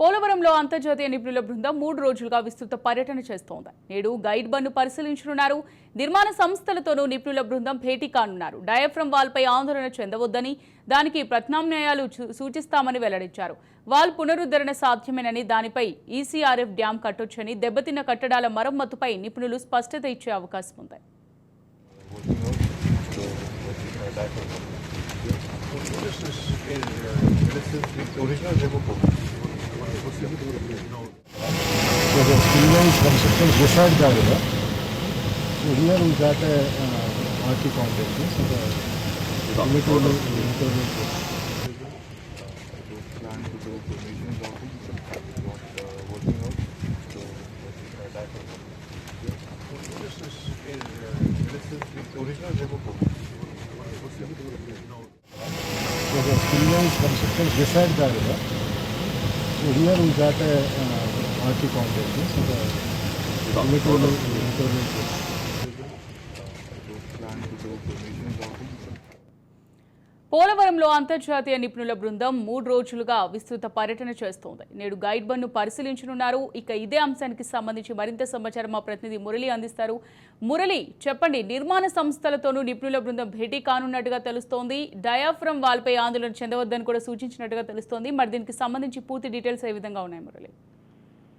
పోలవరంలో అంతర్జాతీయ నిపుణుల బృందం మూడు రోజులుగా విస్తృత పర్యటన చేస్తోంది. నేడు గైడ్ బన్ను పరిశీలించనున్నారు. నిర్మాణ సంస్థలతోనూ నిపుణుల బృందం భేటీ కానున్నారు. డయాఫ్రమ్ వాల్పై ఆందోళన చెందవద్దని దానికి ప్రత్యామ్నాయాలు సూచిస్తామని వెల్లడించారు. వాల్ పునరుద్ధరణ సాధ్యమేనని దానిపై ఈసీఆర్ఎఫ్ డ్యాం కట్టొచ్చని దెబ్బతిన్న కట్టడాల మరమ్మతుపై నిపుణులు స్పష్టత ఇచ్చే అవకాశం ఉంది. So the Students from systems beside Galiba. So here we got a uh, original Jabo So the students from systems. Here we got a uh, RT contract. So the limit will పోలవరంలో అంతర్జాతీయ నిపుణుల బృందం మూడు రోజులుగా విస్తృత పర్యటన చేస్తోంది. నేడు గైడ్ బన్ను పరిశీలించనున్నారు. ఇక ఇదే అంశానికి సంబంధించి మరింత సమాచారం మా ప్రతినిధి మురళి అందిస్తారు. మురళి చెప్పండి నిర్మాణ సంస్థలతోనూ నిపుణుల బృందం భేటీ కానున్నట్టుగా తెలుస్తోంది. డయాఫ్రమ్ వాల్పై ఆందోళన చెందవద్దని కూడా సూచించినట్టుగా తెలుస్తోంది. మరి దీనికి సంబంధించి పూర్తి డీటెయిల్స్ ఏ విధంగా ఉన్నాయి మురళి?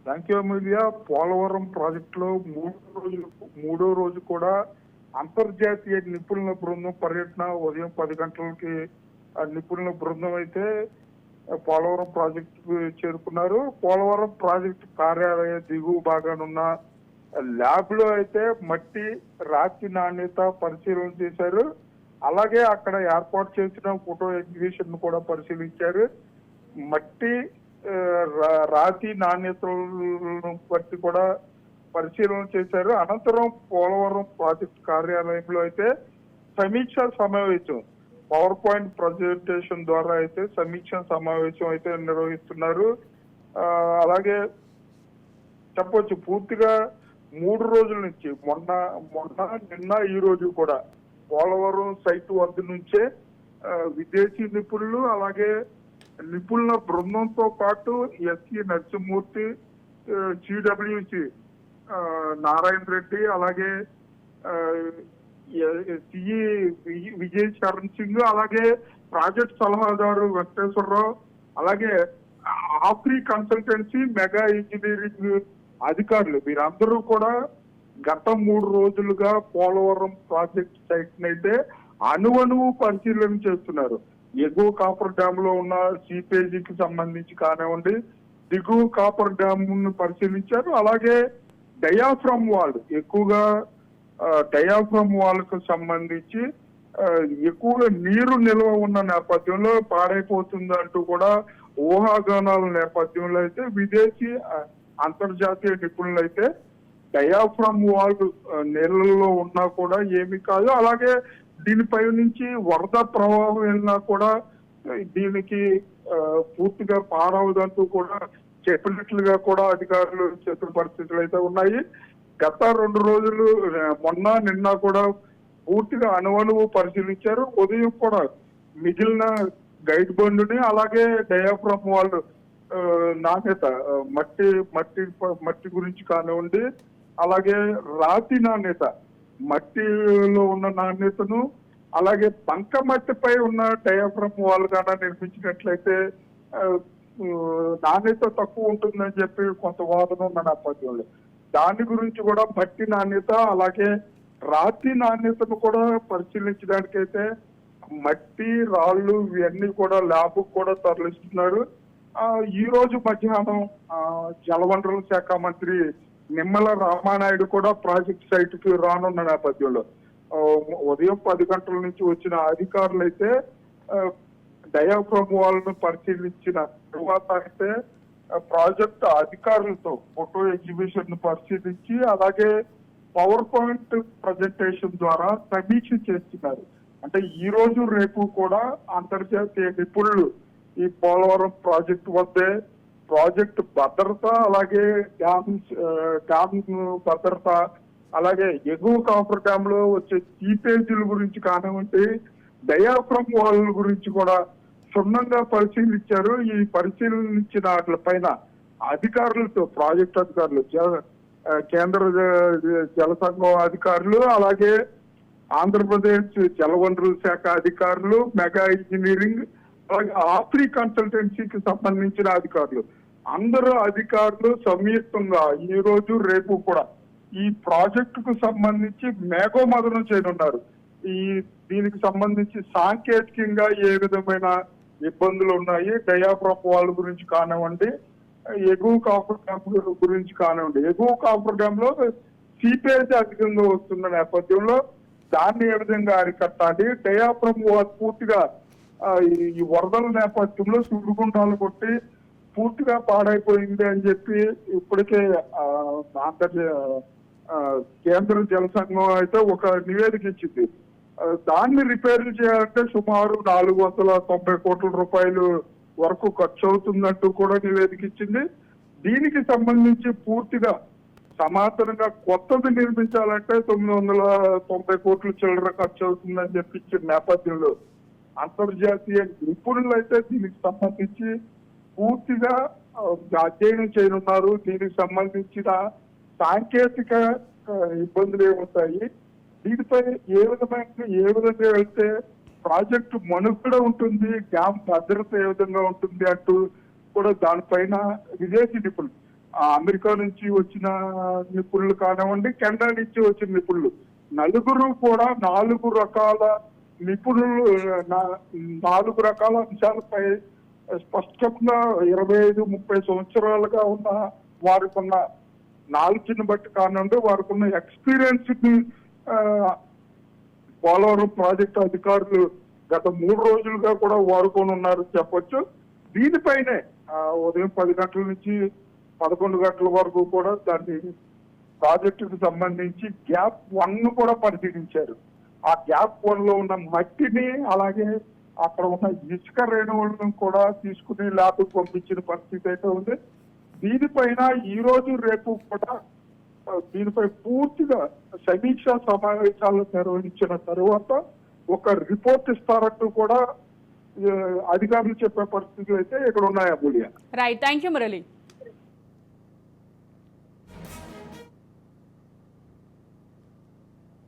థ్యాంక్ యూ పోలవరం ప్రాజెక్టులో మూడో రోజు మూడో రోజు కూడా అంతర్జాతీయ నిపుణుల బృందం పర్యటన ఉదయం పది గంటలకి ఆ నిపుణుల బృందం అయితే పోలవరం ప్రాజెక్టు చేరుకున్నారు. పోలవరం ప్రాజెక్టు కార్యాలయ దిగువ భాగానున్న ల్యాబ్లో అయితే మట్టి రాతి నాణ్యత పరిశీలన చేశారు. అలాగే అక్కడ ఏర్పాటు చేసిన ఫోటో ఎగ్జిబిషన్ కూడా పరిశీలించారు. మట్టి రా- రాతి నాణ్యతలను బట్టి కూడా పరిశీలన చేశారు. అనంతరం పోలవరం ప్రాజెక్ట్ కార్యాలయంలో అయితే సమీక్ష సమావేశం పవర్ పాయింట్ ప్రజెంటేషన్ ద్వారా అయితే సమీక్ష సమావేశం అయితే నిర్వహిస్తున్నారు. అలాగే చెప్పొచ్చు పూర్తిగా మూడు రోజుల నుంచి మొన్న మొన్న నిన్న ఈ రోజు కూడా పోలవరం సైట్ వద్ద నుంచే విదేశీ నిపుణులు అలాగే నిపుణుల బృందంతో పాటు ఎస్సీ నరసింహమూర్తి సిడబ్ల్యూసి నారాయణ రెడ్డి అలాగే సిఈ విజయ్ చరణ్ సింగ్ అలాగే ప్రాజెక్ట్ సలహాదారు వెంకటేశ్వరరావు అలాగే ఆఫ్రీ కన్సల్టెన్సీ మెగా ఇంజనీరింగ్ అధికారులు. వీరందరూ కూడా గత మూడు రోజులుగా పోలవరం ప్రాజెక్ట్ సైట్ అయితే అణువణువు పరిశీలన చేస్తున్నారు. ఎగువ కాపర్ డ్యామ్లో ఉన్న సీపేజీకి సంబంధించి కానివ్వండి దిగువ కాపర్ డ్యామ్ పరిశీలించారు. అలాగే డయాఫ్రమ్ వాల్ ఎక్కువగా డయాఫ్రమ్ వాల్కు సంబంధించి ఎక్కువగా నీరు నిల్వ ఉన్న నేపథ్యంలో పాడైపోతుంది అంటూ కూడా ఊహాగానాల నేపథ్యంలో అయితే విదేశీ అంతర్జాతీయ నిపుణులు అయితే డయాఫ్రమ్ వాల్ నీళ్ళల్లో నీళ్ళలో ఉన్నా కూడా ఏమి కాదు. అలాగే దీనిపై నుంచి వరద ప్రవాహం వెళ్ళినా కూడా దీనికి పూర్తిగా పారవదంటూ కూడా చెప్పినట్లుగా కూడా అధికారులు చెప్పిన పరిస్థితులు అయితే ఉన్నాయి. గత రెండు రోజులు మొన్న నిన్న కూడా పూర్తిగా అణువణువు పరిశీలించారు. ఉదయం కూడా మిగిలిన గైడ్ బండుని అలాగే డయాఫ్రమ్ వాళ్ళు నాణ్యత మట్టి మట్టి మట్టి గురించి కానివ్వండి అలాగే రాతి నాణ్యత మట్టిలో ఉన్న నాణ్యతను అలాగే బంక మట్టిపై ఉన్న డయాఫ్రమ్ వాళ్ళు కానీ నిర్మించినట్లయితే నాణ్యత తక్కువ ఉంటుందని చెప్పి కొంత వాదన ఉన్న నేపథ్యంలో. దాని గురించి కూడా మట్టి నాణ్యత అలాగే రాతి నాణ్యతను కూడా పరిశీలించడానికైతే మట్టి రాళ్ళు ఇవన్నీ కూడా ల్యాబ్ కూడా తరలిస్తున్నారు. ఆ, ఈ రోజు మధ్యాహ్నం జలవనరుల శాఖ మంత్రి నిమ్మల రామానాయుడు కూడా ప్రాజెక్ట్ సైట్కి రానున్న నేపథ్యంలో. ఉదయం పది గంటల నుంచి వచ్చిన అధికారులు అయితే డయాఫ్రమ్ వాళ్ళను పరిశీలించిన తర్వాత అయితే ప్రాజెక్ట్ అధికారులతో ఫోటో ఎగ్జిబిషన్ పరిశీలించి అలాగే పవర్ పాయింట్ ప్రజెంటేషన్ ద్వారా సమీక్ష చేస్తున్నారు. అంటే ఈ రోజు రేపు కూడా అంతర్జాతీయ నిపుణులు ఈ పోలవరం ప్రాజెక్టు వద్దే ప్రాజెక్ట్ భద్రత అలాగే డ్యామ్ డ్యామ్ భద్రత అలాగే ఎగువ కాపర్ డ్యామ్లో వచ్చే సీపేజీల గురించి కానివ్వండి డయాఫ్రమ్ వాళ్ళ గురించి కూడా క్షుణ్ణంగా పరిశీలించారు. ఈ పరిశీలించిన వాటి పైన అధికారులతో ప్రాజెక్ట్ అధికారులు కేంద్ర జల సంఘం అధికారులు అలాగే ఆంధ్రప్రదేశ్ జలవనరుల శాఖ అధికారులు మెగా ఇంజనీరింగ్ అలాగే ఆఫ్రీ కన్సల్టెన్సీకి సంబంధించిన అధికారులు. అందరూ అధికారులు సంయుక్తంగా ఈ రోజు రేపు కూడా ఈ ప్రాజెక్టుకు సంబంధించి మేఘోమదనం చేయనున్నారు. ఈ దీనికి సంబంధించి సాంకేతికంగా ఏ విధమైన ఇబ్బందులు ఉన్నాయి. డయాఫ్రాప్ వాళ్ళ గురించి కానివ్వండి ఎగువ కాఫర్ డ్యామ్ గురించి కానివ్వండి. ఎగువ కాఫర్ డ్యామ్లో సీపేజ్ అధికంగా వస్తున్న నేపథ్యంలో దాన్ని ఏ విధంగా అరికట్టాలి? డయాఫ్రమ్ పూర్తిగా ఈ- వరదల నేపథ్యంలో సుడిగుండాలు కొట్టి పూర్తిగా పాడైపోయింది అని చెప్పి ఇప్పటికే ఆంధ్ర కేంద్ర జల సంఘం అయితే ఒక నివేదిక ఇచ్చింది. దాన్ని రిపేర్ చేయాలంటే సుమారు నాలుగు వందల తొంభై కోట్ల రూపాయలు వరకు ఖర్చు అవుతుందంటూ కూడా నివేదిక ఇచ్చింది. దీనికి సంబంధించి పూర్తిగా సమాంతరంగా కొత్తది నిర్మించాలంటే తొమ్మిది వందల తొంభై కోట్ల చిల్లర ఖర్చు అవుతుందని చెప్పి ఇచ్చిన నేపథ్యంలో అంతర్జాతీయ నిపుణులు అయితే దీనికి సంబంధించి పూర్తిగా అధ్యయనం చేయనున్నారు. దీనికి సంబంధించిన సాంకేతిక ఇబ్బందులు ఏముంటాయి దీనిపై ఏ విధమైన ఏ విధంగా వెళ్తే ప్రాజెక్టు మనుగడ ఉంటుంది డ్యామ్ భద్రత ఏ విధంగా ఉంటుంది అంటూ కూడా దానిపైన విదేశీ నిపుణులు అమెరికా నుంచి వచ్చిన నిపుణులు కానివ్వండి కెనడా నుంచి వచ్చిన నిపుణులు నలుగురు కూడా నాలుగు రకాల నిపుణులు నాలుగు రకాల అంశాలపై స్పష్టంగా ఇరవై ఐదు ముప్పై సంవత్సరాలుగా ఉన్న వారికి ఉన్న నాలెడ్జ్ని బట్టి కానివ్వండి వారికి ఉన్న ఎక్స్పీరియన్స్ని పోలవరం ప్రాజెక్టు అధికారులు గత మూడు రోజులుగా కూడా వాడుకొని ఉన్నారు చెప్పొచ్చు. దీనిపైనే ఉదయం పది గంటల నుంచి పదకొండు గంటల వరకు కూడా దాన్ని ప్రాజెక్టుకు సంబంధించి గ్యాప్ వన్ను కూడా పరిశీలించారు. ఆ గ్యాప్ వన్లో ఉన్న మట్టిని అలాగే అక్కడ ఉన్న ఇసుక రేణువులను కూడా తీసుకుని ల్యాబ్కు పంపించిన పరిస్థితి అయితే ఉంది. దీనిపైన ఈ రోజు రేపు కూడా దీనిపై పూర్తిగా సమీక్షా సమావేశాలు నిర్వహించిన తరువాత ఒక రిపోర్ట్ ఇస్తారంటూ కూడా అధికారులు చెప్పే పరిస్థితులు అయితే ఇక్కడ ఉన్నాయి Amulya right thank you Murali